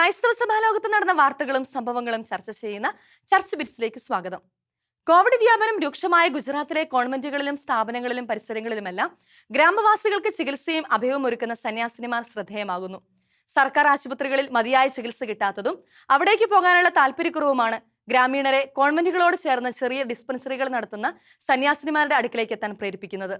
ക്രൈസ്തവ സഭാലോകത്ത് നടന്ന വാർത്തകളും സംഭവങ്ങളും ചർച്ച ചെയ്യുന്ന ചർച്ച് ബിറ്റ്സിലേക്ക് സ്വാഗതം. കോവിഡ് വ്യാപനം രൂക്ഷമായ ഗുജറാത്തിലെ കോൺവെന്റുകളിലും സ്ഥാപനങ്ങളിലും പരിസരങ്ങളിലുമെല്ലാം ഗ്രാമവാസികൾക്ക് ചികിത്സയും അഭയവും ഒരുക്കുന്ന സന്യാസിനിമാർ ശ്രദ്ധേയമാകുന്നു. സർക്കാർ ആശുപത്രികളിൽ മതിയായ ചികിത്സ കിട്ടാത്തതും അവിടേക്ക് പോകാനുള്ള താല്പര്യക്കുറവുമാണ് ഗ്രാമീണരെ കോൺവെന്റുകളോട് ചേർന്ന് ചെറിയ ഡിസ്പെൻസറികൾ നടത്തുന്ന സന്യാസിനിമാരുടെ അടുക്കിലേക്ക് എത്താൻ പ്രേരിപ്പിക്കുന്നത്.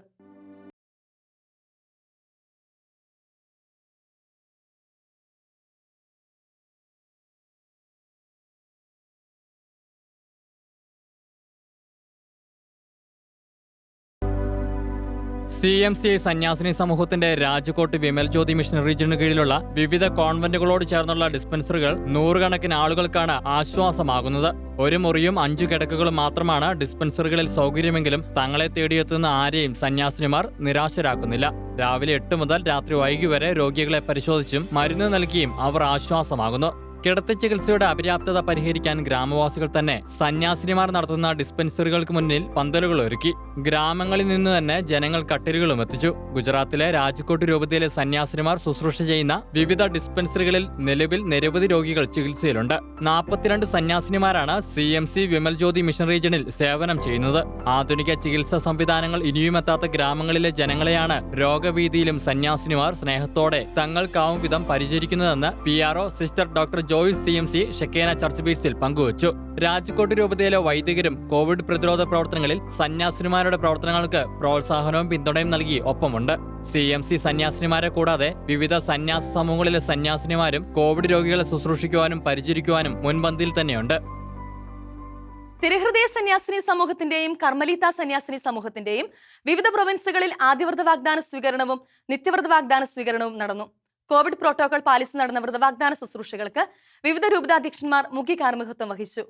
സി എം സി സന്യാസിനി സമൂഹത്തിന്റെ രാജ്കോട്ട് വിമൽ ജ്യോതി മിഷൻ റീജിയന് കീഴിലുള്ള വിവിധ കോൺവെന്റുകളോട് ചേർന്നുള്ള ഡിസ്പെൻസറികൾ നൂറുകണക്കിന് ആളുകൾക്കാണ് ആശ്വാസമാകുന്നത്. ഒരു മുറിയും അഞ്ചു കിടക്കുകളും മാത്രമാണ് ഡിസ്പെൻസറികളിൽ സൗകര്യമെങ്കിലും തങ്ങളെ തേടിയെത്തുന്ന ആരെയും സന്യാസിനിമാർ നിരാശരാക്കുന്നില്ല. രാവിലെ എട്ട് മുതൽ രാത്രി വൈകി വരെ രോഗികളെ പരിശോധിച്ചും മരുന്ന് നൽകിയും അവർ ആശ്വാസമാകുന്നു. കിടത്തി ചികിത്സയുടെ അപര്യാപ്തത പരിഹരിക്കാൻ ഗ്രാമവാസികൾ തന്നെ സന്യാസിനിമാർ നടത്തുന്ന ഡിസ്പെൻസറികൾക്ക് മുന്നിൽ പന്തലുകൾ ഒരുക്കി. ഗ്രാമങ്ങളിൽ നിന്ന് തന്നെ ജനങ്ങൾ കട്ടിലുകളും എത്തിച്ചു. ഗുജറാത്തിലെ രാജ്കോട്ട് രൂപതയിലെ സന്യാസിനിമാർ ശുശ്രൂഷ ചെയ്യുന്ന വിവിധ ഡിസ്പെൻസറികളിൽ നിലവിൽ നിരവധി രോഗികൾ ചികിത്സയിലുണ്ട്. നാൽപ്പത്തിരണ്ട് സന്യാസിനിമാരാണ് C M C Vimal Jyoti mission റീജിയണിൽ സേവനം ചെയ്യുന്നത്. ആധുനിക ചികിത്സാ സംവിധാനങ്ങൾ ഇനിയും എത്താത്ത ഗ്രാമങ്ങളിലെ ജനങ്ങളെയാണ് രോഗഭീതിയിലും സന്യാസിനിമാർ സ്നേഹത്തോടെ തങ്ങൾക്കാവും വിധം പരിചരിക്കുന്നതെന്ന് P R sister doctor Joyce C M C Shekinah church ബീച്ചിൽ പങ്കുവച്ചു. രാജ്കോട്ട് രൂപതയിലെ വൈദികരും കോവിഡ് പ്രതിരോധ പ്രവർത്തനങ്ങളിൽ സന്യാസിനിമാരുടെ പ്രവർത്തനങ്ങൾക്ക് പ്രോത്സാഹനവും പിന്തുണയും നൽകി ഒപ്പമുണ്ട്. സി എം സി സന്യാസിനിമാരെ കൂടാതെ വിവിധ സന്യാസ സമൂഹങ്ങളിലെ സന്യാസിനിമാരും കോവിഡ് രോഗികളെ ശുശ്രൂഷിക്കുവാനും പരിചരിക്കുവാനും മുൻപന്തിയിൽ തന്നെയുണ്ട്. തിരഹൃദയ സന്യാസിനി സമൂഹത്തിന്റെയും കർമ്മലീത സന്യാസിനി സമൂഹത്തിന്റെയും വിവിധ പ്രൊവിൻസുകളിൽ ആദ്യവ്രത വാഗ്ദാന സ്വീകരണവും നിത്യവ്രത വാഗ്ദാന സ്വീകരണവും നടന്നു. കോവിഡ് പ്രോട്ടോകോൾ പാലിച്ച് നടന്ന വ്രതവാഗ്ദാന ശുശ്രൂഷകൾക്ക് വിവിധ രൂപതാധ്യക്ഷന്മാർ മുഖ്യ കാർമ്മികത്വം വഹിച്ചു.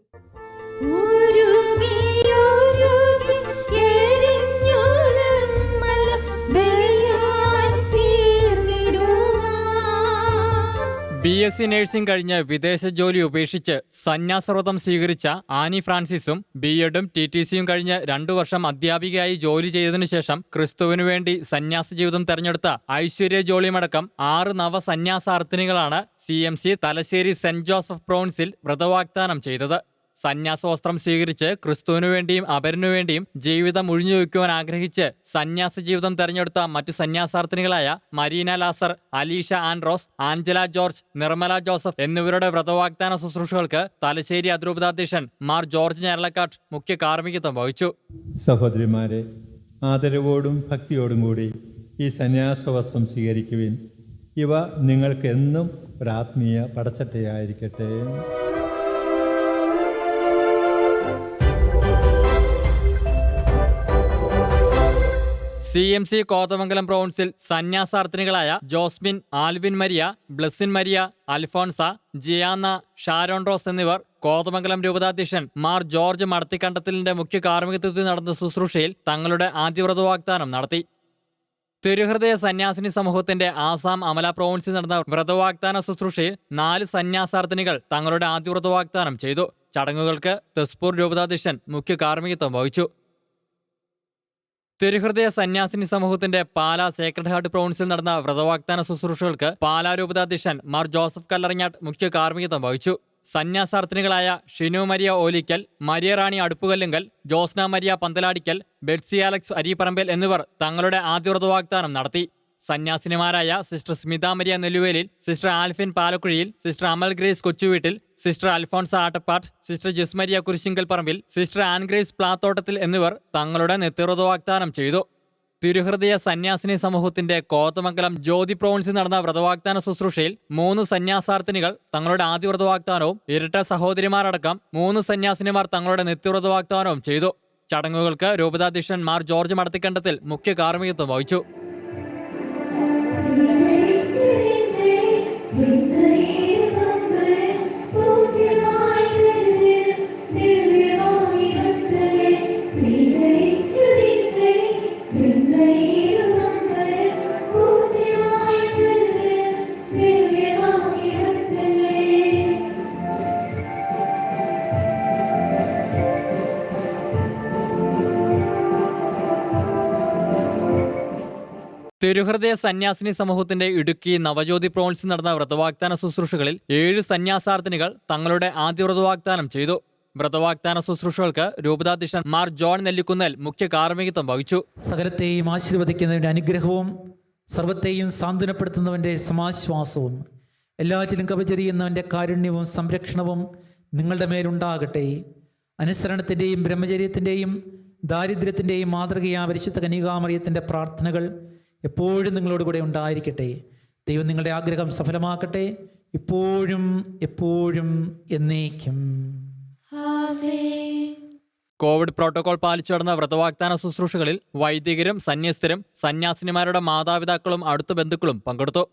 എസ് സി നഴ്സിംഗ് കഴിഞ്ഞ് വിദേശ ജോലി ഉപേക്ഷിച്ച് സന്യാസവ്രതം സ്വീകരിച്ച ആനി ഫ്രാൻസിസും ബി എഡും ടി ടി സിയും കഴിഞ്ഞ് രണ്ടു വർഷം അധ്യാപികയായി ജോലി ചെയ്തതിനു ശേഷം ക്രിസ്തുവിനു വേണ്ടി സന്യാസ ജീവിതം തെരഞ്ഞെടുത്ത ഐശ്വര്യ ജോളിയുമടക്കം ആറ് നവസന്യാസാർത്ഥിനികളാണ് C M C Thalassery saint Joseph പ്രോൺസിൽ വ്രതവാഗ്ദാനം ചെയ്തത്. സന്യാസവസ്ത്രം സ്വീകരിച്ച് ക്രിസ്തുവിനു വേണ്ടിയും അപരനു വേണ്ടിയും ജീവിതം ഒഴിഞ്ഞു വയ്ക്കുവാൻ ആഗ്രഹിച്ച് സന്യാസ ജീവിതം തെരഞ്ഞെടുത്ത മറ്റു സന്യാസാർത്ഥിനികളായ മരീന ലാസർ Alisha Andros Angela George Nirmala Joseph എന്നിവരുടെ വ്രതവാഗ്ദാന ശുശ്രൂഷകൾക്ക് തലശ്ശേരി അതിരൂപതാധ്യക്ഷൻ മാർ ജോർജ് ഞരളക്കാട്ട് മുഖ്യ കാർമ്മികത്വം വഹിച്ചു. സഹോദരിമാരെ ആദരവോടും ഭക്തിയോടും കൂടി ഈ സന്യാസവസ്ത്രം സ്വീകരിക്കുവിൻ. ഇവ നിങ്ങൾക്ക് എന്നും ഒരാത്മീയ പടച്ചട്ടയായിരിക്കട്ടെ. സി എം സി കോതമംഗലം പ്രൊവിൻസിൽ സന്യാസാർത്ഥിനികളായ Josmin Alvin Maria Blessin Maria Alphonsa ജിയാന്ന Sharon rose എന്നിവർ കോതമംഗലം രൂപതാധ്യക്ഷൻ മാർ ജോർജ് മടത്തിക്കണ്ടത്തിലിന്റെ മുഖ്യ കാർമ്മികത്വത്തിൽ നടന്ന ശുശ്രൂഷയിൽ തങ്ങളുടെ ആദ്യവ്രത വാഗ്ദാനം നടത്തി. തിരുഹൃദയ സന്യാസിനി സമൂഹത്തിന്റെ ആസാം അമല പ്രോവിൻസിൽ നടന്ന വ്രതവാഗ്ദാന ശുശ്രൂഷയിൽ നാല് സന്യാസാർത്ഥിനികൾ തങ്ങളുടെ ആദ്യവ്രത വാഗ്ദാനം ചെയ്തു. ചടങ്ങുകൾക്ക് തെസ്പൂർ രൂപതാധ്യക്ഷൻ മുഖ്യ കാർമ്മികത്വം വഹിച്ചു. തിരുഹൃദയ സന്യാസിനി സമൂഹത്തിന്റെ പാലാ സേക്രഡ് ഹാർട്ട് പ്രോവിൻസിൽ നടന്ന വ്രതവാഗ്ദാന ശുശ്രൂഷകൾക്ക് പാലാ രൂപതാധ്യക്ഷൻ മാർ ജോസഫ് കല്ലറിഞ്ഞാട്ട് മുഖ്യ കാർമ്മികത്വം വഹിച്ചു. സന്യാസാർത്ഥിനികളായ Shinu Maria Olickal Maria Rani Aduppukallunkal Josna Maria Panthaladickal Betsy Alex അരിപ്പറമ്പേൽ എന്നിവർ തങ്ങളുടെ ആദ്യ വ്രതവാഗ്ദാനം നടത്തി. സന്യാസിനിമാരായ sister Smitha Maria Nelluvelil sister Alphin Palakuzhiyil sister Amal Grace Kochuveettil sister Alphonsa Attappattu sister Jismaria Kurisinkal Parambil sister Ann Grace Plathottathil എന്നിവർ തങ്ങളുടെ നെത്തിറുത വാഗ്ദാനം ചെയ്തു. തിരുഹൃദയ സന്യാസിനി സമൂഹത്തിന്റെ കോതമംഗലം ജ്യോതി പ്രോവിൻസിൽ നടന്ന വ്രതവാഗ്ദാന ശുശ്രൂഷയിൽ മൂന്ന് സന്യാസാർത്ഥിനികൾ തങ്ങളുടെ ആദ്യ വ്രതവാഗ്ദാനവും ഇരട്ട സഹോദരിമാരടക്കം മൂന്ന് സന്യാസിനിമാർ തങ്ങളുടെ നിത്യവ്രത വാഗ്ദാനവും ചെയ്തു. ചടങ്ങുകൾക്ക് രൂപതാധ്യക്ഷൻ മാർ ജോർജ് മടത്തിക്കണ്ടത്തിൽ മുഖ്യ കാർമ്മികത്വം വഹിച്ചു. Thank you. തിരുഹൃദയ സന്യാസിനി സമൂഹത്തിന്റെ ഇടുക്കി നവജ്യോതി പ്രോൺസിൽ നടന്ന വ്രതവാഗ്ദാന ശുശ്രൂഷകളിൽ ഏഴ് സന്യാസാർത്ഥിനികൾ തങ്ങളുടെ ആദ്യ വ്രതവാഗ്ദാനം ചെയ്തു. വ്രതവാഗ്ദാന ശുശ്രൂഷകൾക്ക് രൂപതാധ്യക്ഷൻ മാർ ജോൺ നെല്ലിക്കുന്നൽ മുഖ്യ കാർമ്മികത്വം വഹിച്ചു. സകലത്തെയും ആശീർവദിക്കുന്നവന്റെ അനുഗ്രഹവും സർവത്തെയും സാന്ത്വനപ്പെടുത്തുന്നവന്റെ സമാശ്വാസവും എല്ലാറ്റിലും കവചരിയുന്നവന്റെ കാരുണ്യവും സംരക്ഷണവും നിങ്ങളുടെ മേലുണ്ടാകട്ടെ. അനുസരണത്തിന്റെയും ബ്രഹ്മചര്യത്തിന്റെയും ദാരിദ്ര്യത്തിന്റെയും മാതൃകയാ പരിശുദ്ധ കനികാമറിയത്തിന്റെ പ്രാർത്ഥനകൾ എപ്പോഴും നിങ്ങളോട് കൂടെ ഉണ്ടായിരിക്കട്ടെ. ദൈവം നിങ്ങളുടെ ആഗ്രഹം സഫലമാക്കട്ടെ. ഇപ്പോഴും എപ്പോഴും എന്നേക്കും. കോവിഡ് പ്രോട്ടോകോൾ പാലിച്ചു നടന്ന വ്രതവാഗ്ദാന ശുശ്രൂഷകളിൽ വൈദികരും സന്യസ്തരും സന്യാസിനിമാരുടെ മാതാപിതാക്കളും അടുത്ത ബന്ധുക്കളും പങ്കെടുത്തു.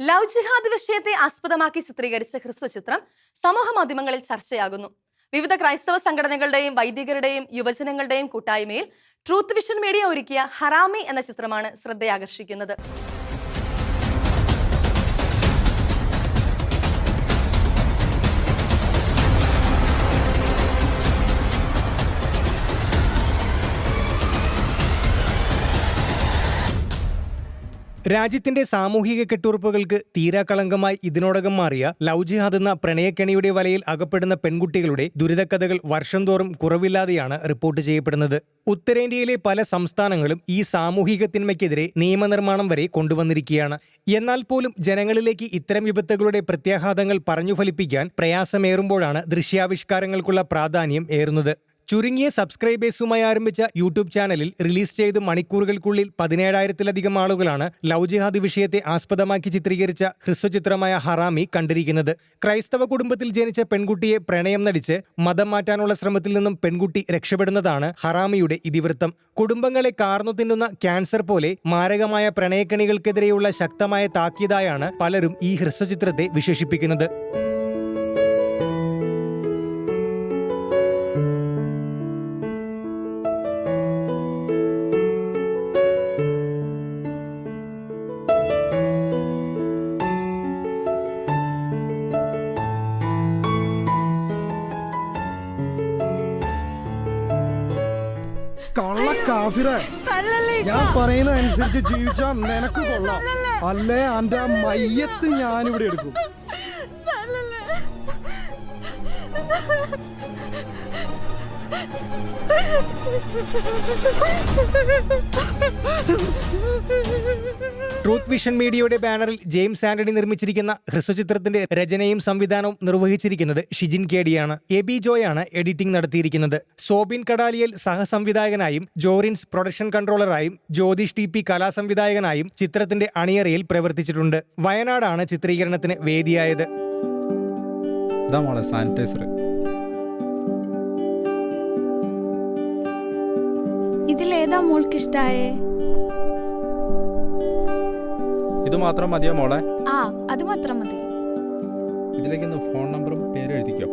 ലവ് ജിഹാദ് വിഷയത്തെ ആസ്പദമാക്കി ചിത്രീകരിച്ച ഹ്രസ്വ ചിത്രം സമൂഹ മാധ്യമങ്ങളിൽ ചർച്ചയാകുന്നു. വിവിധ ക്രൈസ്തവ സംഘടനകളുടെയും വൈദികരുടെയും യുവജനങ്ങളുടെയും കൂട്ടായ്മയിൽ ട്രൂത്ത് വിഷൻ മീഡിയ ഒരുക്കിയ ഹറാമി എന്ന ചിത്രമാണ് ശ്രദ്ധയാകർഷിക്കുന്നത്. രാജ്യത്തിന്റെ സാമൂഹിക കെട്ടുറപ്പുകൾക്ക് തീരാക്കളങ്കമായി ഇതിനോടകം മാറിയ ലവ് ജിഹാദ് എന്ന പ്രണയക്കെണിയുടെ വലയിൽ അകപ്പെടുന്ന പെൺകുട്ടികളുടെ ദുരിതക്കഥകൾ വർഷം തോറും കുറവില്ലാതെയാണ് റിപ്പോർട്ട് ചെയ്യപ്പെടുന്നത്. ഉത്തരേന്ത്യയിലെ പല സംസ്ഥാനങ്ങളും ഈ സാമൂഹിക തിന്മയ്ക്കെതിരെ നിയമനിർമ്മാണം വരെ കൊണ്ടുവന്നിരിക്കുകയാണ്. എന്നാൽ പോലും ജനങ്ങളിലേക്ക് ഇത്തരം വിപത്തുകളുടെ പ്രത്യാഘാതങ്ങൾ പറഞ്ഞു ഫലിപ്പിക്കാൻ പ്രയാസമേറുമ്പോഴാണ് ദൃശ്യാവിഷ്കാരങ്ങൾക്കുള്ള പ്രാധാന്യം ഏറുന്നത്. ചുരുങ്ങിയ സബ്സ്ക്രൈബേഴ്സുമായി ആരംഭിച്ച യൂട്യൂബ് ചാനലിൽ റിലീസ് ചെയ്ത് മണിക്കൂറുകൾക്കുള്ളിൽ പതിനേഴായിരത്തിലധികം ആളുകളാണ് ലവ് ജിഹാദ് വിഷയത്തെ ആസ്പദമാക്കി ചിത്രീകരിച്ച ഹ്രസ്വചിത്രമായ ഹറാമി കണ്ടിരിക്കുന്നത്. ക്രൈസ്തവ കുടുംബത്തിൽ ജനിച്ച പെൺകുട്ടിയെ പ്രണയം നടിച്ച് മതം മാറ്റാനുള്ള ശ്രമത്തിൽ നിന്നും പെൺകുട്ടി രക്ഷപ്പെടുന്നതാണ് ഹറാമിയുടെ ഇതിവൃത്തം. കുടുംബങ്ങളെ കാർന്നു തിന്നുന്ന ക്യാൻസർ പോലെ മാരകമായ പ്രണയക്കണികൾക്കെതിരെയുള്ള ശക്തമായ താക്കീതായാണ് പലരും ഈ ഹ്രസ്വചിത്രത്തെ വിശേഷിപ്പിക്കുന്നത്. കാഫിറെ ഞാൻ പറയുന്ന അനുസരിച്ച് ജീവിച്ചാ നിനക്ക് കൊള്ളാം. അല്ലേ അന്റെ മയ്യത്ത് ഞാനിവിടെ എടുക്കും. ട്രൂത്ത് വിഷൻ മീഡിയയുടെ ബാനറിൽ ജെയിംസ് ആന്റണി നിർമ്മിച്ചിരിക്കുന്ന ഹ്രസ്വചിത്രത്തിന്റെ രചനയും സംവിധാനവും നിർവഹിച്ചിരിക്കുന്നത് ഷിജിൻ കേഡിയാണ് എബി ജോയാണ് എഡിറ്റിംഗ് നടത്തിയിരിക്കുന്നത്. സോബിൻ കടാലിയൽ സഹസംവിധായകനായും ജോറിൻസ് പ്രൊഡക്ഷൻ കൺട്രോളറായും ജ്യോതിഷ് ടി പി കലാസംവിധായകനായും ചിത്രത്തിന്റെ അണിയറയിൽ പ്രവർത്തിച്ചിട്ടുണ്ട്. വയനാടാണ് ചിത്രീകരണത്തിന് വേദിയായത്. സാനിറ്റൈസർ ഇതിലേതാ മോൾക്ക് ഇഷ്ടായേ ഇത് മാത്രം മതിയോ മോളെ? ആ അത് മാത്രം മതി. ഇതിലേക്ക് ഫോൺ നമ്പറും പേരും എഴുതിക്കോ.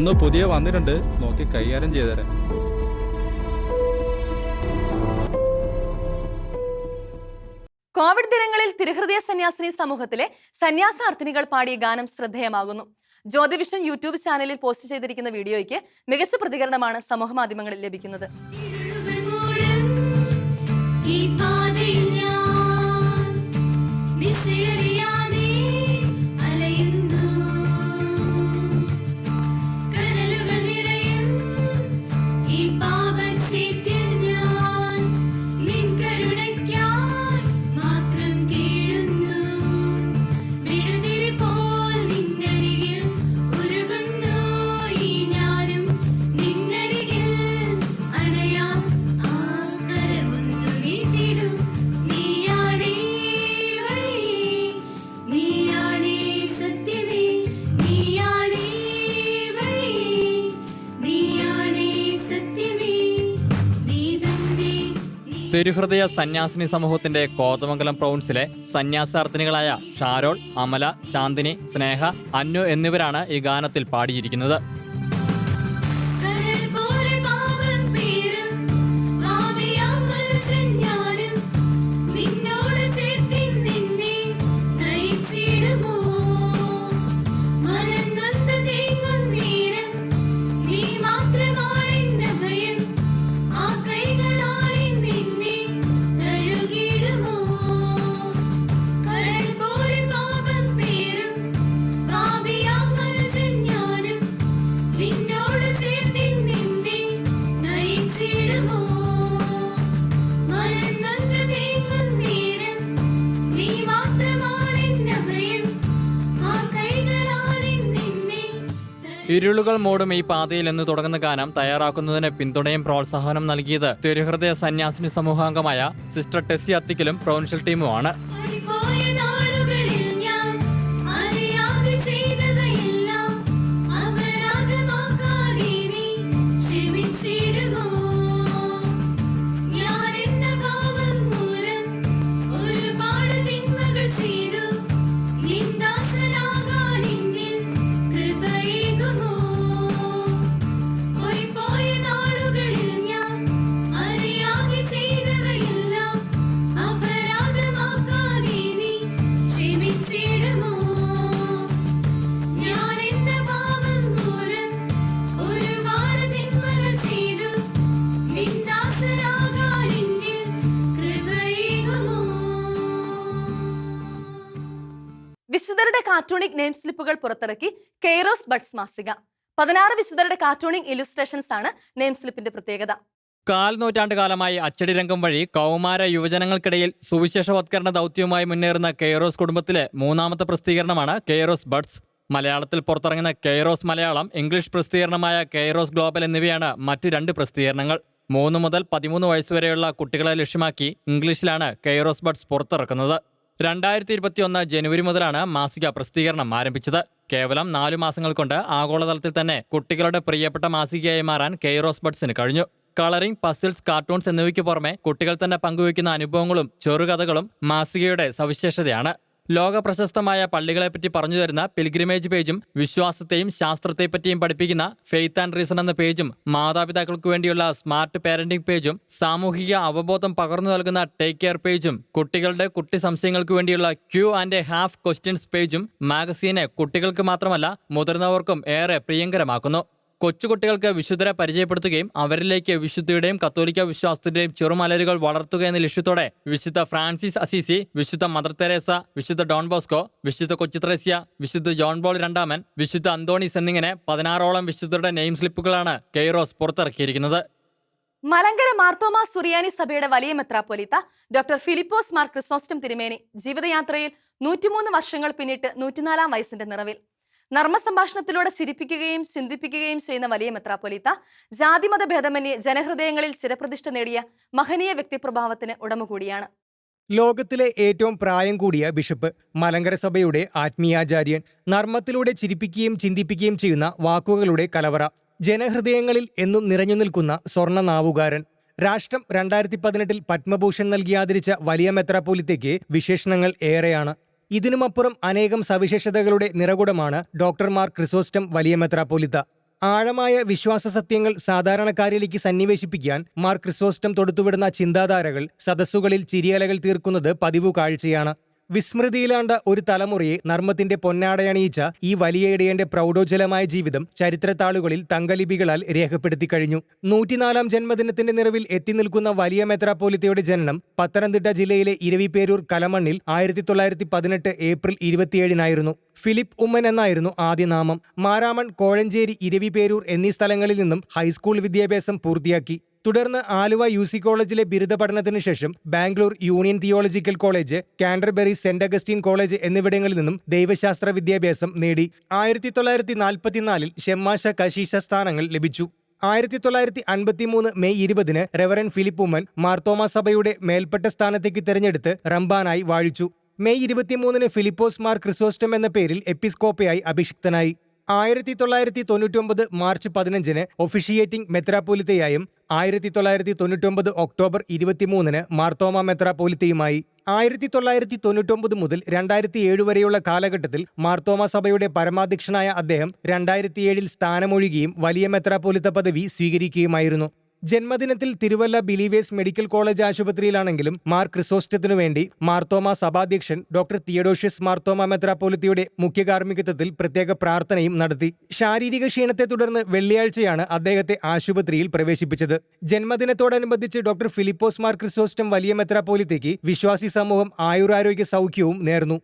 ഒന്ന് പുതിയ വന്നിട്ടുണ്ട്. നോക്കി കൈകാര്യം ചെയ്തേരെ കോവിഡ് ദിനങ്ങളിൽ തിരുഹൃദയ സന്യാസിനി സമൂഹത്തിലെ സന്യാസാർത്ഥിനികൾ പാടിയ ഗാനം ശ്രദ്ധേയമാകുന്നു. ജ്യോതിവിഷൻ യൂട്യൂബ് ചാനലിൽ പോസ്റ്റ് ചെയ്തിരിക്കുന്ന വീഡിയോയ്ക്ക് മികച്ച പ്രതികരണമാണ് സമൂഹ മാധ്യമങ്ങളിൽ ലഭിക്കുന്നത്. തിരുഹൃദയ സന്യാസിനി സമൂഹത്തിന്റെ കോതമംഗലം പ്രൗൺസിലെ സന്യാസാർത്ഥിനികളായ ഷാരോൾ അമല ചാന്ദിനി സ്നേഹ അന്നു എന്നിവരാണ് ഈ ഗാനത്തിൽ പാടിയിരിക്കുന്നത്. ഇരുളുകൾ മൂടും ഈ പാതയിൽ എന്ന് തുടങ്ങുന്ന ഗാനം തയ്യാറാക്കുന്നതിന് പിന്തുണയും പ്രോത്സാഹനം നൽകിയത് തിരുഹൃദയ സന്യാസിനി സമൂഹാംഗമായ സിസ്റ്റർ ടെസ്സി അത്തിക്കലും പ്രൊവിൻഷ്യൽ ടീമുമാണ് കാർട്ടൂണിക് നെയിം സ്ലിപ്പുകൾ പുറത്തിറക്കി കെയ്റോസ് ബഡ്സ് മാസിക. പതിനാറ് വിശുദ്ധരുടെ കാർട്ടൂണിക് ഇലുസ്ട്രേഷൻസ് ആണ് നെയിം സ്ലിപ്പിന്റെ പ്രത്യേകത. കാൽ നൂറ്റാണ്ട് കാലമായി അച്ചടി രംഗം വഴി കൗമാര യുവജനങ്ങൾക്കിടയിൽ സുവിശേഷവത്കരണ ദൗത്യവുമായി മുന്നേറുന്ന കെയറോസ് കുടുംബത്തിലെ മൂന്നാമത്തെ പ്രസിദ്ധീകരണമാണ് കെയറോസ് ബഡ്സ് മലയാളത്തിൽ പുറത്തിറങ്ങുന്ന കെയറോസ് മലയാളം ഇംഗ്ലീഷ് പ്രസിദ്ധീകരണമായ കെയറോസ് ഗ്ലോബൽ എന്നിവയാണ് മറ്റ് രണ്ട് പ്രസിദ്ധീകരണങ്ങൾ. മൂന്ന് മുതൽ പതിമൂന്ന് വയസ്സുവരെയുള്ള കുട്ടികളെ ലക്ഷ്യമാക്കി ഇംഗ്ലീഷിലാണ് കെയറോസ് ബഡ്സ് പുറത്തിറക്കുന്നത്. രണ്ടായിരത്തി ഇരുപത്തിയൊന്ന് ജനുവരി മുതലാണ് മാസിക പ്രസിദ്ധീകരണം ആരംഭിച്ചത്. കേവലം നാലു മാസങ്ങൾ കൊണ്ട് ആഗോളതലത്തിൽ തന്നെ കുട്ടികളുടെ പ്രിയപ്പെട്ട മാസികയായി മാറാൻ കെയ്റോസ് ബഡ്സിന് കഴിഞ്ഞു. കളറിംഗ് പസിൽസ് കാർട്ടൂൺസ് എന്നിവയ്ക്ക് പുറമെ കുട്ടികൾ തന്നെ പങ്കുവയ്ക്കുന്ന അനുഭവങ്ങളും ചെറുകഥകളും മാസികയുടെ സവിശേഷതയാണ്. ലോക പ്രശസ്തമായ പള്ളികളെപ്പറ്റി പറഞ്ഞു തരുന്ന പിൽഗ്രിമേജ് പേജും വിശ്വാസത്തെയും ശാസ്ത്രത്തെപ്പറ്റിയും പഠിപ്പിക്കുന്ന ഫെയ്ത്ത് ആൻഡ് റീസൺ എന്ന പേജും മാതാപിതാക്കൾക്ക് വേണ്ടിയുള്ള സ്മാർട്ട് പാരന്റിംഗ് പേജും സാമൂഹിക അവബോധം പകർന്നു നൽകുന്ന ടേക്ക് കെയർ പേജും കുട്ടികളുടെ കുട്ടി സംശയങ്ങൾക്ക് വേണ്ടിയുള്ള Q and A half questions പേജും മാഗസീനെ കുട്ടികൾക്ക് മാത്രമല്ല മുതിർന്നവർക്കും ഏറെ പ്രിയങ്കരമാക്കുന്നു. കൊച്ചുകുട്ടികൾക്ക് വിശുദ്ധരെ പരിചയപ്പെടുത്തുകയും അവരിലേക്ക് വിശുദ്ധിയുടെയും കത്തോലിക്ക വിശ്വാസത്തിന്റെയും ചെറുമലരുകൾ വളർത്തുക എന്ന ലക്ഷ്യത്തോടെ വിശുദ്ധ ഫ്രാൻസിസ് അസീസി വിശുദ്ധ മദർ തെരേസ വിശുദ്ധ ഡോൺ ബോസ്കോ വിശുദ്ധ കൊച്ചിത്രേസ്യ വിശുദ്ധ ജോൺ ബോൾ രണ്ടാമൻ വിശുദ്ധ അന്തോണീസ് എന്നിങ്ങനെ പതിനാറോളം വിശുദ്ധരുടെ നെയിം സ്ലിപ്പുകളാണ് കെയ്റോസ് പുറത്തിറക്കിയിരിക്കുന്നത്. മലങ്കര മാർത്തോമ സുറിയാനി സഭയുടെ വലിയ മെത്രാപ്പൊലിത്ത ഡോക്ടർ ഫിലിപ്പോസ് മാർ ക്രിസോസ്റ്റം തിരുമേനി ജീവിതയാത്രയിൽ നൂറ്റിമൂന്ന് വർഷങ്ങൾ പിന്നിട്ട് നൂറ്റിനാലാം വയസ്സിന്റെ നിറവിൽ നർമ്മ സംഭാഷണത്തിലൂടെ ചിരിപ്പിക്കുകയും ചിന്തിപ്പിക്കുകയും ചെയ്യുന്ന വലിയ മെത്രാപ്പൊലീത്ത ജാതിമത ഭേദമന്യേ ജനഹൃദയങ്ങളിൽ ചിരപ്രതിഷ്ഠ നേടിയ മഹനീയ വ്യക്തിപ്രഭാവത്തിന് ഉടമ കൂടിയാണ് ലോകത്തിലെ ഏറ്റവും പ്രായം കൂടിയ ബിഷപ്പ് മലങ്കര സഭയുടെ ആത്മീയാചാര്യൻ നർമ്മത്തിലൂടെ ചിരിപ്പിക്കുകയും ചിന്തിപ്പിക്കുകയും ചെയ്യുന്ന വാക്കുകളുടെ കലവറ ജനഹൃദയങ്ങളിൽ എന്നും നിറഞ്ഞു നിൽക്കുന്ന സ്വർണ നാവുകാരൻ രാഷ്ട്രം രണ്ടായിരത്തി പതിനെട്ടിൽ പത്മഭൂഷൺ നൽകി ആദരിച്ച വലിയ മെത്രാപ്പോലിത്തേക്ക് വിശേഷണങ്ങൾ ഏറെയാണ്. ഇതിനുമപ്പുറം അനേകം സവിശേഷതകളുടെ നിറകുടമാണ് ഡോക്ടർമാർ ക്രിസോസ്റ്റം വലിയ മെത്രാപ്പോലിത്ത. ആഴമായ വിശ്വാസ സത്യങ്ങൾ സാധാരണക്കാരിലേക്ക് സന്നിവേശിപ്പിക്കാൻ മാർ ക്രിസോസ്റ്റം തൊടുത്തുവിടുന്ന ചിന്താധാരകൾ സദസ്സുകളിൽ ചിരിയലകൾ തീർക്കുന്നത് പതിവു കാഴ്ചയാണ്. വിസ്മൃതിയിലാണ്ട ഒരു തലമുറയെ നർമ്മത്തിന്റെ പൊന്നാടയണിയിച്ച ഈ വലിയ ഇടയന്റെ പ്രൗഢോജ്വലമായ ജീവിതം ചരിത്രത്താളുകളിൽ തങ്കലിപികളാൽ രേഖപ്പെടുത്തി കഴിഞ്ഞു. നൂറ്റിനാലാം ജന്മദിനത്തിന്റെ നിറവിൽ എത്തി നിൽക്കുന്ന വലിയ മെത്രാപ്പോലിത്തയുടെ ജനനം പത്തനംതിട്ട ജില്ലയിലെ ഇരവിപേരൂർ കലമണ്ണിൽ ആയിരത്തി തൊള്ളായിരത്തി പതിനെട്ട് ഏപ്രിൽ ഇരുപത്തിയേഴിനായിരുന്നു. ഫിലിപ്പ് ഉമ്മൻ എന്നായിരുന്നു ആദ്യനാമം മാരാമൺ കോഴഞ്ചേരി ഇരവിപേരൂർ എന്നീ സ്ഥലങ്ങളിൽ നിന്നും ഹൈസ്കൂൾ വിദ്യാഭ്യാസം പൂർത്തിയാക്കി. തുടർന്ന് ആലുവ യു സി കോളേജിലെ ബിരുദ പഠനത്തിന് ശേഷം Bangalore union theological college Canterbury saint Augustine college എന്നിവിടങ്ങളിൽ നിന്നും ദൈവശാസ്ത്ര വിദ്യാഭ്യാസം നേടി. ആയിരത്തി തൊള്ളായിരത്തി നാൽപ്പത്തിനാലിൽ ഷെമ്മാശ കശീശ സ്ഥാനങ്ങൾ ലഭിച്ചു. ആയിരത്തി തൊള്ളായിരത്തി അൻപത്തിമൂന്ന് മെയ് ഇരുപതിന് റെവറൻ ഫിലിപ്പ് ഉമ്മൻ മാർത്തോമ സഭയുടെ മേൽപ്പെട്ട സ്ഥാനത്തേക്ക് തിരഞ്ഞെടുത്ത് റംബാനായി വാഴിച്ചു. മെയ് ഇരുപത്തിമൂന്നിന് ഫിലിപ്പോസ് മാർ ക്രിസോസ്റ്റം എന്ന പേരിൽ എപ്പിസ്കോപ്പയായി അഭിഷിക്തനായി. ആയിരത്തി തൊള്ളായിരത്തി തൊണ്ണൂറ്റൊമ്പത് മാർച്ച് പതിനഞ്ചിന് ഒഫിഷിയേറ്റിംഗ് മെത്രാപ്പോലിത്തയായും ആയിരത്തി തൊള്ളായിരത്തി തൊണ്ണൂറ്റൊമ്പത് ഒക്ടോബർ ഇരുപത്തിമൂന്നിന് മാർത്തോമ മെത്രാപ്പോലിത്തയുമായി. ആയിരത്തി തൊള്ളായിരത്തി തൊണ്ണൂറ്റൊമ്പത് മുതൽ രണ്ടായിരത്തി ഏഴ് വരെയുള്ള കാലഘട്ടത്തിൽ മാർത്തോമ സഭയുടെ പരമാധ്യക്ഷനായ അദ്ദേഹം രണ്ടായിരത്തിയേഴിൽ സ്ഥാനമൊഴിയുകയും വലിയ മെത്രാപ്പോലിത്ത പദവി സ്വീകരിക്കുകയുമായിരുന്നു. ജന്മദിനത്തിൽ തിരുവല്ല ബിലീവേഴ്സ് മെഡിക്കൽ കോളേജ് ആശുപത്രിയിലാണെങ്കിലും മാർ ക്രിസോസ്റ്റത്തിനു വേണ്ടി മാർത്തോമ സഭാധ്യക്ഷൻ ഡോക്ടർ തിയഡോഷ്യസ് മാർത്തോമ മെത്രാപോലിത്തിയുടെ മുഖ്യ കാർമ്മികത്വത്തിൽ പ്രത്യേക പ്രാർത്ഥനയും നടത്തി. ശാരീരിക ക്ഷീണത്തെ തുടർന്ന് വെള്ളിയാഴ്ചയാണ് അദ്ദേഹത്തെ ആശുപത്രിയിൽ പ്രവേശിപ്പിച്ചത്. ജന്മദിനത്തോടനുബന്ധിച്ച് ഡോക്ടർ ഫിലിപ്പോസ് മാർ ക്രിസോസ്റ്റം വലിയ മെത്രാപ്പോലിത്തയ്ക്ക് വിശ്വാസി സമൂഹം ആയുരാരോഗ്യ സൗഖ്യവും നേർന്നു.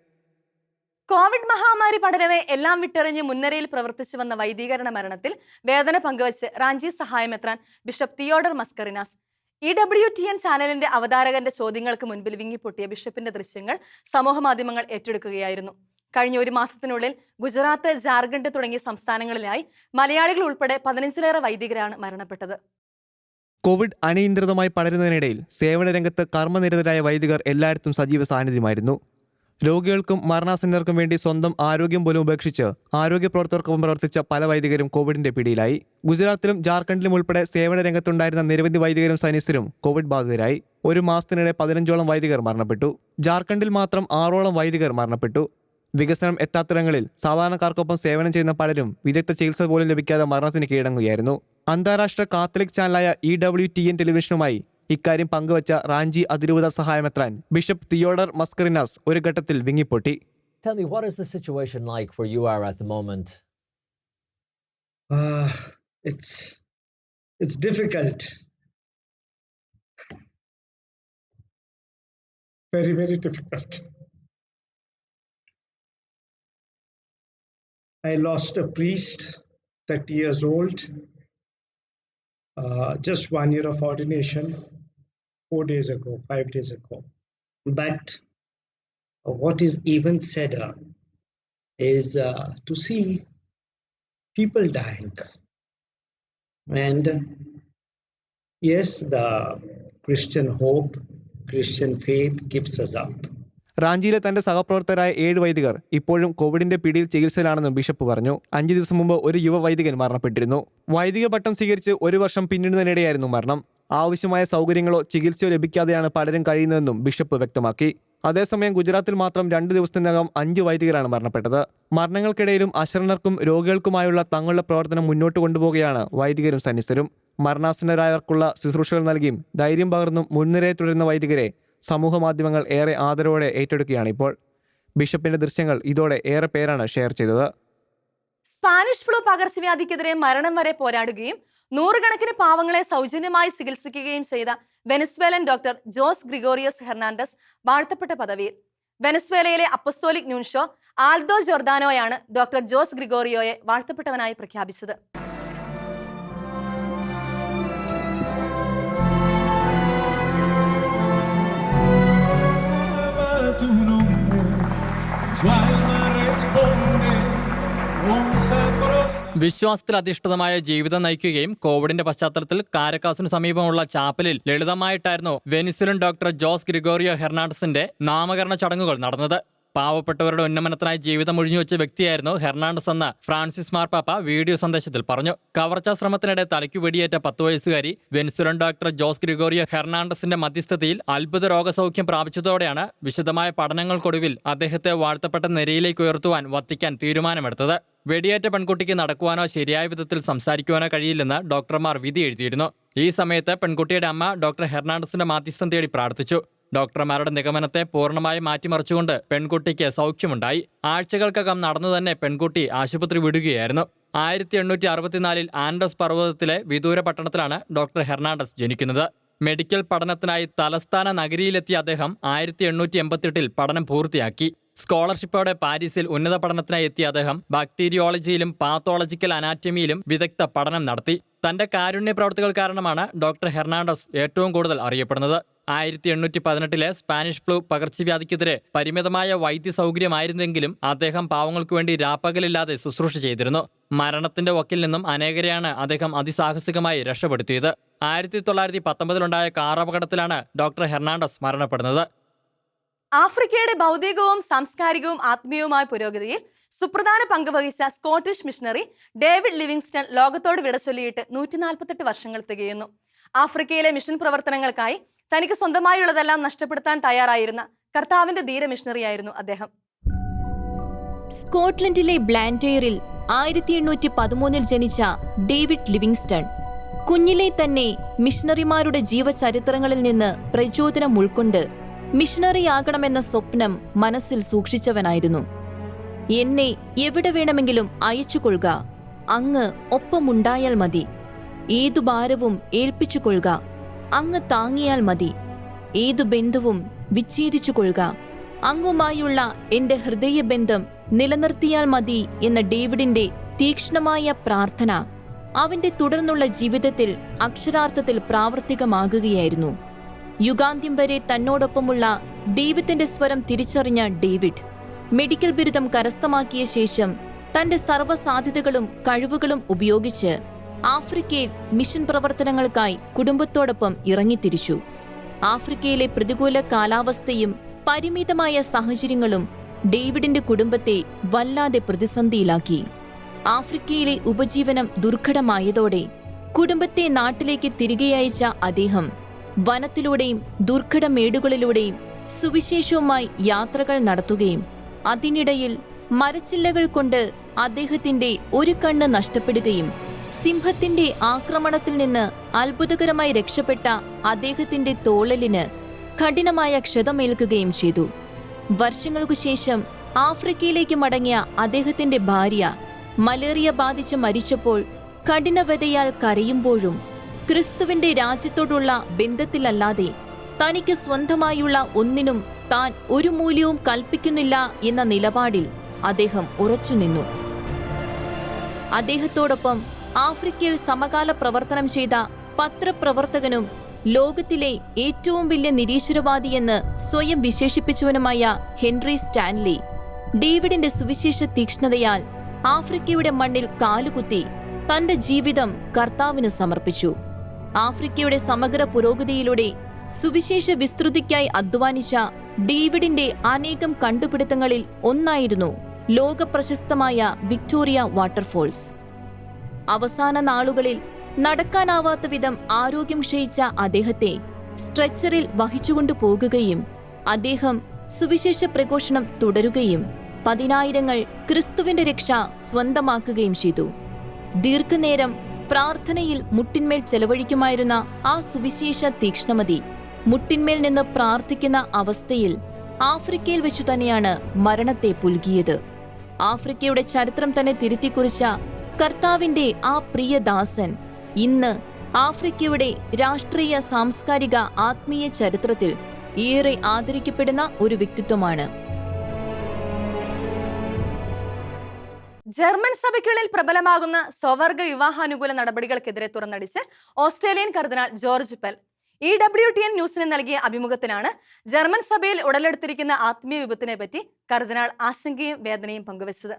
കോവിഡ് മഹാമാരി പഠനമേ എല്ലാം വിട്ടെറിഞ്ഞ് മുൻനിരയിൽ പ്രവർത്തിച്ചു വന്ന വൈദികരണ മരണത്തിൽ വേദന പങ്കുവച്ച് Ranchi സഹായമെത്രാൻ bishop Theodore Mascarenhas. E W T N ചാനലിന്റെ അവതാരകന്റെ ചോദ്യങ്ങൾക്ക് മുൻപിൽ വിങ്ങിപ്പൊട്ടിയ ബിഷപ്പിന്റെ ദൃശ്യങ്ങൾ സമൂഹമാധ്യമങ്ങൾ ഏറ്റെടുക്കുകയായിരുന്നു. കഴിഞ്ഞ ഒരു മാസത്തിനുള്ളിൽ ഗുജറാത്ത് ജാർഖണ്ഡ് തുടങ്ങിയ സംസ്ഥാനങ്ങളിലായി മലയാളികൾ ഉൾപ്പെടെ പതിനഞ്ചിലേറെ വൈദികരാണ് മരണപ്പെട്ടത്. കോവിഡ് അനിയന്ത്രിതമായി പടരുന്നതിനിടയിൽ സേവന രംഗത്ത് കർമ്മനിരതരായ വൈദികർ എല്ലായിടത്തും സജീവ സാന്നിധ്യമായിരുന്നു. രോഗികൾക്കും മരണാസന്നർക്കും വേണ്ടി സ്വന്തം ആരോഗ്യം പോലും ഉപേക്ഷിച്ച് ആരോഗ്യ പ്രവർത്തകർക്കൊപ്പം പ്രവർത്തിച്ച പല വൈദികരും കോവിഡിന്റെ പിടിയിലായി. ഗുജറാത്തിലും ജാർഖണ്ഡിലും ഉൾപ്പെടെ സേവന രംഗത്തുണ്ടായിരുന്ന നിരവധി വൈദികരും സൈനികരും കോവിഡ് ബാധിതരായി. ഒരു മാസത്തിനിടെ പതിനഞ്ചോളം വൈദികർ മരണപ്പെട്ടു. ജാർഖണ്ഡിൽ മാത്രം ആറോളം വൈദികർ മരണപ്പെട്ടു. വികസനം എത്താത്തിടങ്ങളിൽ സാധാരണക്കാർക്കൊപ്പം സേവനം ചെയ്യുന്ന പലരും വിദഗ്ധ ചികിത്സ പോലും ലഭിക്കാതെ മരണത്തിന് കീഴടങ്ങുകയായിരുന്നു. അന്താരാഷ്ട്ര കാത്തലിക് ചാനലായ ഇ ഡബ്ല്യു ടി എൻ ടെലിവിഷനുമായി ഇക്കാര്യം പങ്കുവച്ച റാഞ്ചി അതിരൂപത സഹായമെത്രാൻ ബിഷപ്പ് തിയോഡർ മസ്കറിനാസ് ഒരു ഘട്ടത്തിൽ വിങ്ങിപ്പൊട്ടി Tell me, what is the situation like where you are at the moment? Uh, it's it's difficult. Very very difficult. I lost a priest, 30 years old. Uh, just one year of ordination, four days ago, five days ago. But uh, what is even sadder is uh, to see people dying. And yes, the Christian hope, Christian faith keeps us up. റാഞ്ചിയിലെ തന്റെ സഹപ്രവർത്തകരായ ഏഴ് വൈദികർ ഇപ്പോഴും കോവിഡിന്റെ പിടിയിൽ ചികിത്സയിലാണെന്നും bishop പറഞ്ഞു അഞ്ചു ദിവസം മുമ്പ് ഒരു യുവ വൈദികൻ മരണപ്പെട്ടിരുന്നു വൈദിക പട്ടം സ്വീകരിച്ച് ഒരു വർഷം പിന്നിടുന്നതിനിടെയായിരുന്നു മരണം ആവശ്യമായ സൗകര്യങ്ങളോ ചികിത്സയോ ലഭിക്കാതെയാണ് പലരും കഴിയുന്നതെന്നും ബിഷപ്പ് വ്യക്തമാക്കി. അതേസമയം ഗുജറാത്തിൽ മാത്രം രണ്ട് ദിവസത്തിനകം അഞ്ച് വൈദികരാണ് മരണപ്പെട്ടത്. മരണങ്ങൾക്കിടയിലും അശരണർക്കും രോഗികൾക്കുമായുള്ള തങ്ങളുടെ പ്രവർത്തനം മുന്നോട്ട് കൊണ്ടുപോവുകയാണ് വൈദികരും സന്നിസ്ഥരും മരണാസന്നരായവർക്കുള്ള ശുശ്രൂഷകൾ നൽകിയും ധൈര്യം പകർന്നും മുൻനിരയിൽ തുടരുന്ന വൈദികരെ സമൂഹ മാധ്യമങ്ങൾ ഏറെ ആദരവോടെ ഏറ്റെടുക്കുകയാണ് ഇപ്പോൾ. ബിഷപ്പിന്റെ ദൃശ്യങ്ങൾ ഇതോടെ ഏറെ പേരാണ് ഷെയർ ചെയ്തത്. സ്പാനിഷ് ഫ്ലൂ പകർച്ചവ്യാധിക്കെതിരെ മരണം വരെ പോരാടുകയും നൂറുകണക്കിന് പാവങ്ങളെ സൗജന്യമായി ചികിത്സിക്കുകയും ചെയ്ത Venezuelan doctor Jose Gregorio Hernandez വാഴ്ത്തപ്പെട്ട പദവിയിൽ. വെനസ്വേലയിലെ അപ്പസ്തോലിക് ന്യൂൻഷോ ആൽദോ ജോർദാനോയാണ് ഡോക്ടർ ജോസ് ഗ്രിഗോറിയോയെ വാഴ്ത്തപ്പെട്ടവനായി പ്രഖ്യാപിച്ചത്. വിശ്വാസത്തിൽ അധിഷ്ഠിതമായ ജീവിതം നയിക്കുകയും കോവിഡിന്റെ പശ്ചാത്തലത്തിൽ കാരക്കാസിന് സമീപമുള്ള ചാപ്പലിൽ ലളിതമായിട്ടായിരുന്നു വെനിസുലൻ ഡോക്ടർ ജോസ് ഗ്രിഗോറിയോ ഹെർണാണ്ടസിന്റെ നാമകരണ ചടങ്ങുകൾ നടന്നത്. പാവപ്പെട്ടവരുടെ ഉന്നമനത്തിനായി ജീവിതം ഒഴിഞ്ഞുവെച്ച വ്യക്തിയായിരുന്നു ഹെർണാണ്ടസ് എന്ന് ഫ്രാൻസിസ് മാർപ്പാപ്പ വീഡിയോ സന്ദേശത്തിൽ പറഞ്ഞു. കവർച്ചാ ശ്രമത്തിനിടെ തലയ്ക്കു വെടിയേറ്റ പത്ത് വയസ്സുകാരി വെനിസുലൻ ഡോക്ടർ ജോസ് ഗ്രിഗോറിയോ ഹെർണാണ്ടസിന്റെ മധ്യസ്ഥതയിൽ അത്ഭുത രോഗസൗഖ്യം പ്രാപിച്ചതോടെയാണ് വിശദമായ പഠനങ്ങൾക്കൊടുവിൽ അദ്ദേഹത്തെ വാഴ്ത്തപ്പെട്ട നിരയിലേക്ക് ഉയർത്തുവാൻ വത്തിക്കാൻ തീരുമാനമെടുത്തത്. വെടിയേറ്റ പെൺകുട്ടിക്ക് നടക്കുവാനോ ശരിയായ വിധത്തിൽ സംസാരിക്കുവാനോ കഴിയില്ലെന്ന് ഡോക്ടർമാർ വിധി എഴുതിയിരുന്നു. ഈ സമയത്ത് പെൺകുട്ടിയുടെ അമ്മ ഡോക്ടർ ഹെർണാണ്ടസിന്റെ മാധ്യസ്ഥം തേടി പ്രാർത്ഥിച്ചു. ഡോക്ടർമാരുടെ നിഗമനത്തെ പൂർണമായി മാറ്റിമറിച്ചുകൊണ്ട് പെൺകുട്ടിക്ക് സൗഖ്യമുണ്ടായി. ആഴ്ചകൾക്കകം നടന്നു തന്നെ പെൺകുട്ടി ആശുപത്രി വിടുകയായിരുന്നു. ആയിരത്തി എണ്ണൂറ്റി അറുപത്തിനാലിൽ ആൻഡസ് പർവതത്തിലെ വിദൂര പട്ടണത്തിലാണ് ഡോക്ടർ ഹെർണാണ്ടസ് ജനിക്കുന്നത്. മെഡിക്കൽ പഠനത്തിനായി തലസ്ഥാന നഗരിയിലെത്തിയ അദ്ദേഹം ആയിരത്തി എണ്ണൂറ്റി എൺപത്തെട്ടിൽ പഠനം പൂർത്തിയാക്കി. സ്കോളർഷിപ്പോടെ പാരീസിൽ ഉന്നത പഠനത്തിനായി എത്തിയ അദ്ദേഹം ബാക്ടീരിയോളജിയിലും പാത്തോളജിക്കൽ അനാറ്റമിയിലും വിദഗ്ധ പഠനം നടത്തി. തന്റെ കാരുണ്യ പ്രവർത്തികൾ കാരണമാണ് ഡോക്ടർ ഹെർണാണ്ടസ് ഏറ്റവും കൂടുതൽ അറിയപ്പെടുന്നത്. ആയിരത്തി എണ്ണൂറ്റി പതിനെട്ടിലെ സ്പാനിഷ് ഫ്ലൂ പകർച്ചവ്യാധിക്കെതിരെ പരിമിതമായ വൈദ്യ സൗകര്യമായിരുന്നെങ്കിലും അദ്ദേഹം പാവങ്ങൾക്ക് വേണ്ടി രാപ്പകലില്ലാതെ ശുശ്രൂഷ ചെയ്തിരുന്നു. മരണത്തിന്റെ വക്കിൽ നിന്നും അനേകരെയാണ് അദ്ദേഹം അതിസാഹസികമായി രക്ഷപ്പെടുത്തിയത്. ആയിരത്തി തൊള്ളായിരത്തി പത്തൊമ്പതിലുണ്ടായ കാർ അപകടത്തിലാണ് ഡോക്ടർ ഹെർണാണ്ടസ് മരണപ്പെടുന്നത്. ആഫ്രിക്കയുടെ ഭൗതികവും സാംസ്കാരികവും ആത്മീയവുമായ പുരോഗതിയിൽ സുപ്രധാന പങ്ക് വഹിച്ച സ്കോട്ടിഷ് മിഷണറി ഡേവിഡ് ലിവിങ്സ്റ്റൺ ലോകത്തോട് വിട ചൊല്ലിയിട്ട് നൂറ്റി നാൽപ്പത്തെട്ട് വർഷങ്ങൾ തികയുന്നു. ആഫ്രിക്കയിലെ മിഷൻ പ്രവർത്തനങ്ങൾക്കായി തനിക്ക് സ്വന്തമായുള്ളതെല്ലാം നഷ്ടപ്പെടുത്താൻ തയ്യാറായിരുന്ന കർത്താവിന്റെ ധീര മിഷണറിയായിരുന്നു അദ്ദേഹം. സ്കോട്ട്ലൻഡിലെ ബ്ലാൻഡെയറിൽ ആയിരത്തി എണ്ണൂറ്റി പതിമൂന്നിൽ ജനിച്ച ഡേവിഡ് ലിവിങ്സ്റ്റൺ കുഞ്ഞിലെ തന്നെ മിഷണറിമാരുടെ ജീവചരിത്രങ്ങളിൽ നിന്ന് പ്രചോദനം ഉൾക്കൊണ്ട് മിഷണറിയാകണമെന്ന സ്വപ്നം മനസ്സിൽ സൂക്ഷിച്ചവനായിരുന്നു. എന്നെ എവിടെ വേണമെങ്കിലും അയച്ചുകൊള്ളുക. അങ്ങ് ഒപ്പമുണ്ടായാൽ മതി. ഏതു ഭാരവും ഏൽപ്പിച്ചുകൊള്ളുക. അങ്ങ് താങ്ങിയാൽ മതി. ഏതു ബന്ധവും വിച്ഛേദിച്ചുകൊള്ളുക. അങ്ങുമായുള്ള എന്റെ ഹൃദയബന്ധം നിലനിർത്തിയാൽ മതി എന്ന ഡേവിഡിന്റെ തീക്ഷ്ണമായ പ്രാർത്ഥന അവന്റെ തുടർന്നുള്ള ജീവിതത്തിൽ അക്ഷരാർത്ഥത്തിൽ പ്രാവർത്തികമാകുകയായിരുന്നു. യുഗാന്ത്യം വരെ തന്നോടൊപ്പമുള്ള ദൈവത്തിന്റെ സ്വരം തിരിച്ചറിഞ്ഞ ഡേവിഡ്. മെഡിക്കൽ ബിരുദം കരസ്ഥമാക്കിയ ശേഷം തന്റെ സർവസാധ്യതകളും കഴിവുകളും ഉപയോഗിച്ച് ആഫ്രിക്കയിൽ മിഷൻ പ്രവർത്തനങ്ങൾക്കായി കുടുംബത്തോടൊപ്പം ഇറങ്ങിത്തിരിച്ചു. ആഫ്രിക്കയിലെ പ്രതികൂല കാലാവസ്ഥയും പരിമിതമായ സാഹചര്യങ്ങളും ഡേവിഡിന്റെ കുടുംബത്തെ വല്ലാതെ പ്രതിസന്ധിയിലാക്കി. ആഫ്രിക്കയിലെ ഉപജീവനം ദുർഘടമായതോടെ കുടുംബത്തെ നാട്ടിലേക്ക് തിരികെ അയച്ച അദ്ദേഹം വനത്തിലൂടെയും ദുർഘട മേടുകളിലൂടെയും സുവിശേഷവുമായി യാത്രകൾ നടത്തുകയും അതിനിടയിൽ മരച്ചില്ലകൾ കൊണ്ട് അദ്ദേഹത്തിന്റെ ഒരു കണ്ണ് നഷ്ടപ്പെടുകയും സിംഹത്തിന്റെ ആക്രമണത്തിൽ നിന്ന് അത്ഭുതകരമായി രക്ഷപ്പെട്ട അദ്ദേഹത്തിന്റെ തോളലിന് കഠിനമായ ക്ഷതമേൽക്കുകയും ചെയ്തു. വർഷങ്ങൾക്കു ശേഷം ആഫ്രിക്കയിലേക്ക് മടങ്ങിയ അദ്ദേഹത്തിന്റെ ഭാര്യ മലേറിയ ബാധിച്ച് മരിച്ചപ്പോൾ കഠിനവതയാൽ കരയുമ്പോഴും ക്രിസ്തുവിന്റെ രാജ്യത്തോടുള്ള ബന്ധത്തിലല്ലാതെ തനിക്ക് സ്വന്തമായുള്ള ഒന്നിനും താൻ ഒരു മൂല്യവും കൽപ്പിക്കുന്നില്ല എന്ന നിലപാടിൽ അദ്ദേഹം ഉറച്ചുനിന്നു. അദ്ദേഹത്തോടൊപ്പം ആഫ്രിക്കയിൽ സമകാല പ്രവർത്തനം ചെയ്ത പത്രപ്രവർത്തകനും ലോകത്തിലെ ഏറ്റവും വലിയ നിരീശ്വരവാദിയെന്ന് സ്വയം വിശേഷിപ്പിച്ചവനുമായ ഹെൻറി സ്റ്റാൻലി ഡേവിഡിന്റെ സുവിശേഷ തീക്ഷ്ണതയാൽ ആഫ്രിക്കയുടെ മണ്ണിൽ കാലുകുത്തി തന്റെ ജീവിതം കർത്താവിന് സമർപ്പിച്ചു. ആഫ്രിക്കയുടെ സമഗ്ര പുരോഗതിയിലൂടെ സുവിശേഷ വിസ്തൃതിക്കായി അധ്വാനിച്ച ഡേവിഡിന്റെ അനേകം കണ്ടുപിടുത്തങ്ങളിൽ ഒന്നായിരുന്നു ലോകപ്രശസ്തമായ വിക്ടോറിയ വാട്ടർഫോൾസ്. അവസാന നാളുകളിൽ നടക്കാനാവാത്ത വിധം ആരോഗ്യം ക്ഷയിച്ച അദ്ദേഹത്തെ സ്ട്രെച്ചറിൽ വഹിച്ചുകൊണ്ടു പോകുകയും അദ്ദേഹം സുവിശേഷ പ്രഘോഷണം തുടരുകയും പതിനായിരങ്ങൾ ക്രിസ്തുവിന്റെ രക്ഷ സ്വന്തമാക്കുകയും ചെയ്തു. ദീർഘനേരം പ്രാർത്ഥനയിൽ മുട്ടിന്മേൽ ചെലവഴിക്കുമായിരുന്ന ആ സുവിശേഷ തീക്ഷ്ണമതി മുട്ടിന്മേൽ നിന്ന് പ്രാർത്ഥിക്കുന്ന അവസ്ഥയിൽ ആഫ്രിക്കയിൽ വെച്ചു തന്നെയാണ് മരണത്തെ പുൽകിയത്. ആഫ്രിക്കയുടെ ചരിത്രം തന്നെ തിരുത്തിക്കുറിച്ച കർത്താവിന്റെ ആ പ്രിയദാസൻ ഇന്ന് ആഫ്രിക്കയുടെ രാഷ്ട്രീയ സാംസ്കാരിക ആത്മീയ ചരിത്രത്തിൽ ഏറെ ആദരിക്കപ്പെടുന്ന ഒരു വ്യക്തിത്വമാണ്. ജർമ്മൻ സഭയ്ക്കുള്ളിൽ പ്രബലമാകുന്ന സ്വവർഗ വിവാഹാനുകൂല നടപടികൾക്കെതിരെ തുറന്നടിച്ച് ഓസ്ട്രേലിയൻ കർദിനാൾ George Pell E W T N ന്യൂസിന് നൽകിയ അഭിമുഖത്തിലാണ് ജർമ്മൻ സഭയിൽ ഉടലെടുത്തിരിക്കുന്ന ആത്മീയ വിപത്തിനെ പറ്റി കർദിനാൾ ആശങ്കയും വേദനയും പങ്കുവച്ചത്.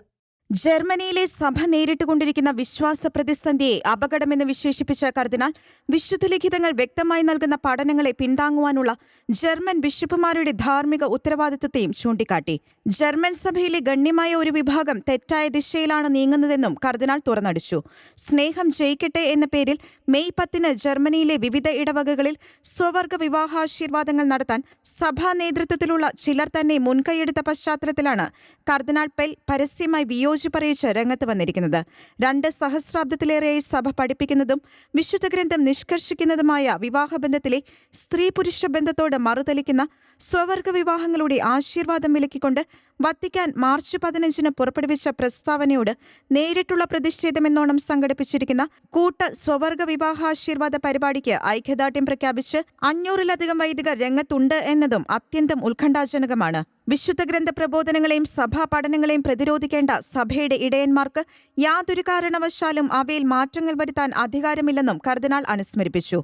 ജർമ്മനിയിലെ സഭ നേരിട്ടുകൊണ്ടിരിക്കുന്ന വിശ്വാസ പ്രതിസന്ധിയെ അപകടമെന്ന് വിശേഷിപ്പിച്ച കർദിനാൾ വിശുദ്ധ ലിഖിതങ്ങൾ വ്യക്തമായി നൽകുന്ന പഠനങ്ങളെ പിന്താങ്ങുവാനുള്ള ജർമ്മൻ ബിഷപ്പുമാരുടെ ധാർമ്മിക ഉത്തരവാദിത്വത്തെയും ചൂണ്ടിക്കാട്ടി. ജർമ്മൻ സഭയിലെ ഗണ്യമായ ഒരു വിഭാഗം തെറ്റായ ദിശയിലാണ് നീങ്ങുന്നതെന്നും കർദിനാൾ തുറന്നടിച്ചു. സ്നേഹം ജയിക്കട്ടെ എന്ന പേരിൽ മെയ് പത്തിന് ജർമ്മനിയിലെ വിവിധ ഇടവകകളിൽ സ്വവർഗ വിവാഹാശീർവാദങ്ങൾ നടത്താൻ സഭാ നേതൃത്വത്തിലുള്ള ചിലർ തന്നെ മുൻകൈയെടുത്ത പശ്ചാത്തലത്തിലാണ് കർദിനാൾ പെൽ പരസ്യമായി വിയോജിപ്പറിയിച്ച് രംഗത്ത് വന്നിരിക്കുന്നത്. രണ്ട് സഹസ്രാബ്ദത്തിലേറെയായി സഭ പഠിപ്പിക്കുന്നതും വിശുദ്ധ ഗ്രന്ഥം നിഷ്കർഷിക്കുന്നതുമായ വിവാഹബന്ധത്തിലെ സ്ത്രീ പുരുഷ ബന്ധത്തോട് മറുതലിക്കുന്ന സ്വവർഗ വിവാഹങ്ങളുടെ ആശീർവാദം വിലക്കിക്കൊണ്ട് വത്തിക്കാൻ മാർച്ച് പതിനഞ്ചിന് പുറപ്പെടുവിച്ച പ്രസ്താവനയോട് നേരിട്ടുള്ള പ്രതിഷേധമെന്നോണം സംഘടിപ്പിച്ചിരിക്കുന്ന കൂട്ട സ്വവർഗ വിവാഹാശീർവാദ പരിപാടിക്ക് ഐക്യദാർഢ്യം പ്രഖ്യാപിച്ച് അഞ്ഞൂറിലധികം വൈദികർ രംഗത്തുണ്ട് എന്നതും അത്യന്തം ഉത്കണ്ഠാജനകമാണ്. വിശുദ്ധ ഗ്രന്ഥ പ്രബോധനങ്ങളെയും സഭാ പഠനങ്ങളെയും പ്രതിരോധിക്കേണ്ട സഭയുടെ ഇടയന്മാർക്ക് യാതൊരു കാരണവശാലും അവയിൽ മാറ്റങ്ങൾ വരുത്താൻ അധികാരമില്ലെന്നും കർദിനാൾ അനുസ്മരിപ്പിച്ചു.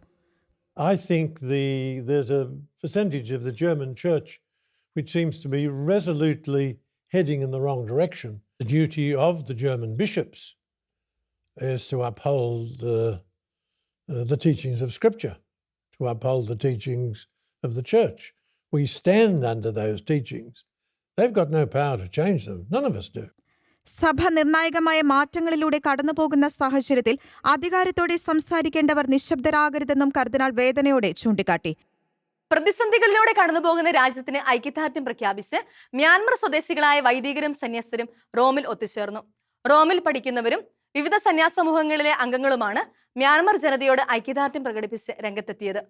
I think the there's a percentage of the German church which seems to be resolutely heading in the wrong direction. The duty of the German bishops is to uphold the, uh, the teachings of Scripture, to uphold the teachings of the church. we stand under those teachings. They've got no power to change them. None of us do. സഭ നിർണായകമായ മാറ്റങ്ങളിലൂടെ കടന്നുപോകുന്ന സാഹചര്യത്തിൽ അധികാരത്തോടെ സംസാരിക്കേണ്ടവർ നിശബ്ദരാകരുതെന്നും കർദിനാൾ വേദനയോടെ ചൂണ്ടിക്കാട്ടി പ്രതിസന്ധികളിലൂടെ കടന്നുപോകുന്ന രാജ്യത്തിന് ഐക്യദാർഢ്യം പ്രഖ്യാപിച്ച് മ്യാൻമർ സ്വദേശികളായ വൈദികരും സന്യാസ്തരും റോമിൽ ഒത്തുചേർന്നു. റോമിൽ പഠിക്കുന്നവരും വിവിധ സന്യാസ സന്യാസമൂഹങ്ങളിലെ അംഗങ്ങളുമാണ് മ്യാൻമർ ജനതയോട് ഐക്യദാർഢ്യം പ്രകടിപ്പിച്ച് രംഗത്തെത്തിയത്.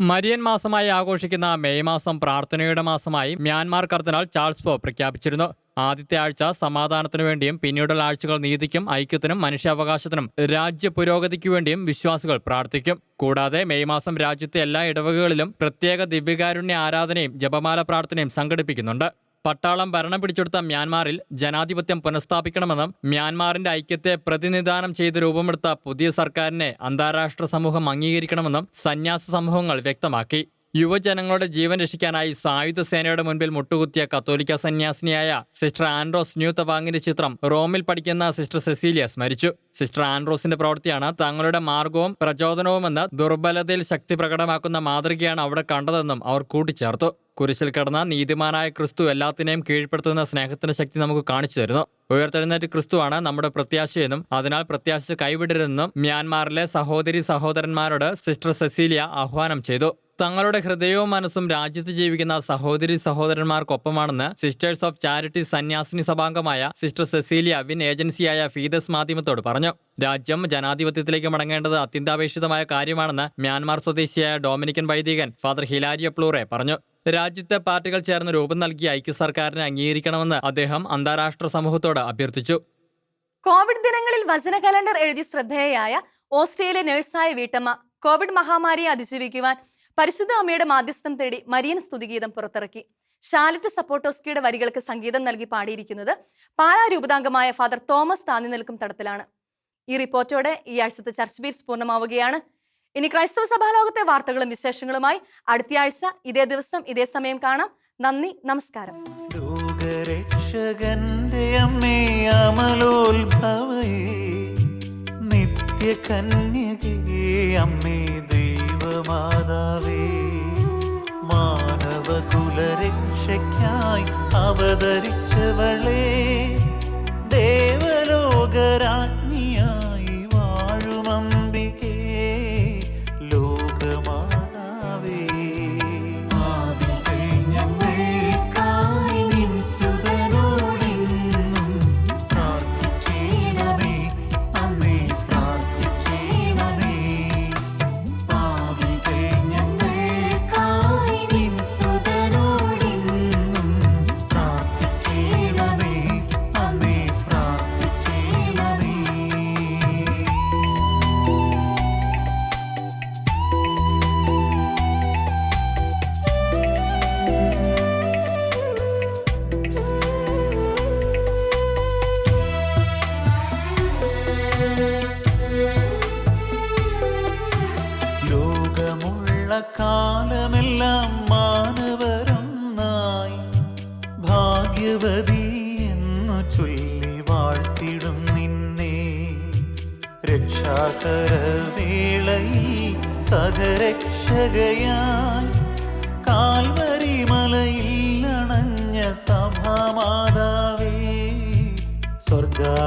മരിയൻ മാസമായി ആഘോഷിക്കുന്ന മെയ് മാസം പ്രാർത്ഥനയുടെ മാസമായി മ്യാൻമാർ കർദിനാൾ ചാൾസ് പോ പ്രഖ്യാപിച്ചിരുന്നു. ആദ്യത്തെ ആഴ്ച സമാധാനത്തിനു വേണ്ടിയും പിന്നീടുള്ള ആഴ്ചകൾ നീതിക്കും ഐക്യത്തിനും മനുഷ്യാവകാശത്തിനും രാജ്യ പുരോഗതിക്കു വേണ്ടിയും വിശ്വാസികൾ പ്രാർത്ഥിക്കും. കൂടാതെ മെയ് മാസം രാജ്യത്തെ എല്ലാ ഇടവകകളിലും പ്രത്യേക ദിവ്യകാരുണ്യ ആരാധനയും ജപമാല പ്രാർത്ഥനയും സംഘടിപ്പിക്കുന്നുണ്ട്. പട്ടാളം ഭരണം പിടിച്ചെടുത്ത മ്യാൻമാറിൽ ജനാധിപത്യം പുനഃസ്ഥാപിക്കണമെന്നും മ്യാൻമാറിന്റെ ഐക്യത്തെ പ്രതിനിധാനം ചെയ്ത് രൂപമെടുത്ത പുതിയ സർക്കാരിനെ അന്താരാഷ്ട്ര സമൂഹം അംഗീകരിക്കണമെന്നും സന്യാസ സമൂഹങ്ങൾ വ്യക്തമാക്കി. യുവജനങ്ങളുടെ ജീവൻ രക്ഷിക്കാനായി സായുധ സേനയുടെ മുൻപിൽ മുട്ടുകുത്തിയ കത്തോലിക്ക സന്യാസിനിയായ സിസ്റ്റർ ആൻഡ്രോസ് ന്യൂ തവാങ്ങിന്റെ ചിത്രം റോമിൽ പഠിക്കുന്ന സിസ്റ്റർ സെസീലിയ സ്മരിച്ചു സിസ്റ്റർ ആൻഡ്രോസിന്റെ പ്രവൃത്തിയാണ് തങ്ങളുടെ മാർഗവും പ്രചോദനവുമെന്ന് ദുർബലതയിൽ ശക്തി പ്രകടമാക്കുന്ന മാതൃകയാണ് അവിടെ കണ്ടതെന്നും അവർ കൂട്ടിച്ചേർത്തു. കുരിശിൽ കിടന്ന നീതിമാനായ ക്രിസ്തു എല്ലാത്തിനെയും കീഴ്പ്പെടുത്തുന്ന സ്നേഹത്തിന്റെ ശക്തി നമുക്ക് കാണിച്ചു തരുന്നു. ഉയർത്തെഴുന്നേറ്റ് ക്രിസ്തുവാണ് നമ്മുടെ പ്രത്യാശയെന്നും അതിനാൽ പ്രത്യാശ കൈവിടരുതെന്നും മ്യാൻമാറിലെ സഹോദരി സഹോദരന്മാരോട് സിസ്റ്റർ സെസീലിയ ആഹ്വാനം ചെയ്തു. തങ്ങളുടെ ഹൃദയവും മനസ്സും രാജ്യത്ത് ജീവിക്കുന്ന സഹോദരി സഹോദരന്മാർക്കൊപ്പമാണെന്ന് സിസ്റ്റേഴ്സ് ഓഫ് ചാരിറ്റി സന്യാസിനി സഭാംഗമായ സിസ്റ്റർ സെസീലിയ വിൻ ഏജൻസിയായ ഫീദസ് മാധ്യമത്തോട് പറഞ്ഞു. രാജ്യം ജനാധിപത്യത്തിലേക്ക് മടങ്ങേണ്ടത് അത്യന്താപേക്ഷിതമായ കാര്യമാണെന്ന് മ്യാൻമാർ സ്വദേശിയായ ഡൊമിനിക്കൻ വൈദികൻ ഫാദർ ഹിലാരിയ പ്ലൂറെ പറഞ്ഞു. രാജ്യത്തെ പാർട്ടികൾ ചേർന്ന് രൂപം നൽകി ഐക്യ സർക്കാരിനെ അംഗീകരിക്കണമെന്ന് അദ്ദേഹം അന്താരാഷ്ട്ര സമൂഹത്തോട് അഭ്യർത്ഥിച്ചു. കോവിഡ് ദിനങ്ങളിൽ വചന കലണ്ടർ എഴുതി ശ്രദ്ധേയയായ ഓസ്ട്രേലിയ നഴ്സായ വീട്ടമ്മ കോവിഡ് മഹാമാരിയെ അതിജീവിക്കുവാൻ പരിശുദ്ധ അമ്മയുടെ മാധ്യസ്ഥം തേടി മരിയൻ സ്തുതിഗീതം പുറത്തിറക്കി. ഷാലറ്റ് സപ്പോർട്ടോസ്കിയുടെ വരികൾക്ക് സംഗീതം നൽകി പാടിയിരിക്കുന്നത് പാലാ രൂപതാംഗമായ ഫാദർ തോമസ് താന്നി നിൽക്കും തടത്തിലാണ്. ഈ റിപ്പോർട്ടോടെ ഈ ആഴ്ചത്തെ ചർച്ച് ബീറ്റ്സ് പൂർണമാവുകയാണ്. ഇനി ക്രൈസ്തവ സഭാലോകത്തെ വാർത്തകളും വിശേഷങ്ങളുമായി അടുത്തയാഴ്ച ഇതേ ദിവസം ഇതേ സമയം കാണാം. നന്ദി നമസ്കാരം. ലോകരക്ഷകന്റെ അമ്മേ അമ്മേ ദൈവമാതാവേ മാനവകുലരക്ഷയ്ക്കായി അവതരിച്ചവളേ ദേവലോകരാജ്ഞിയായി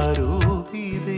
ಆರೋಪಿದೆ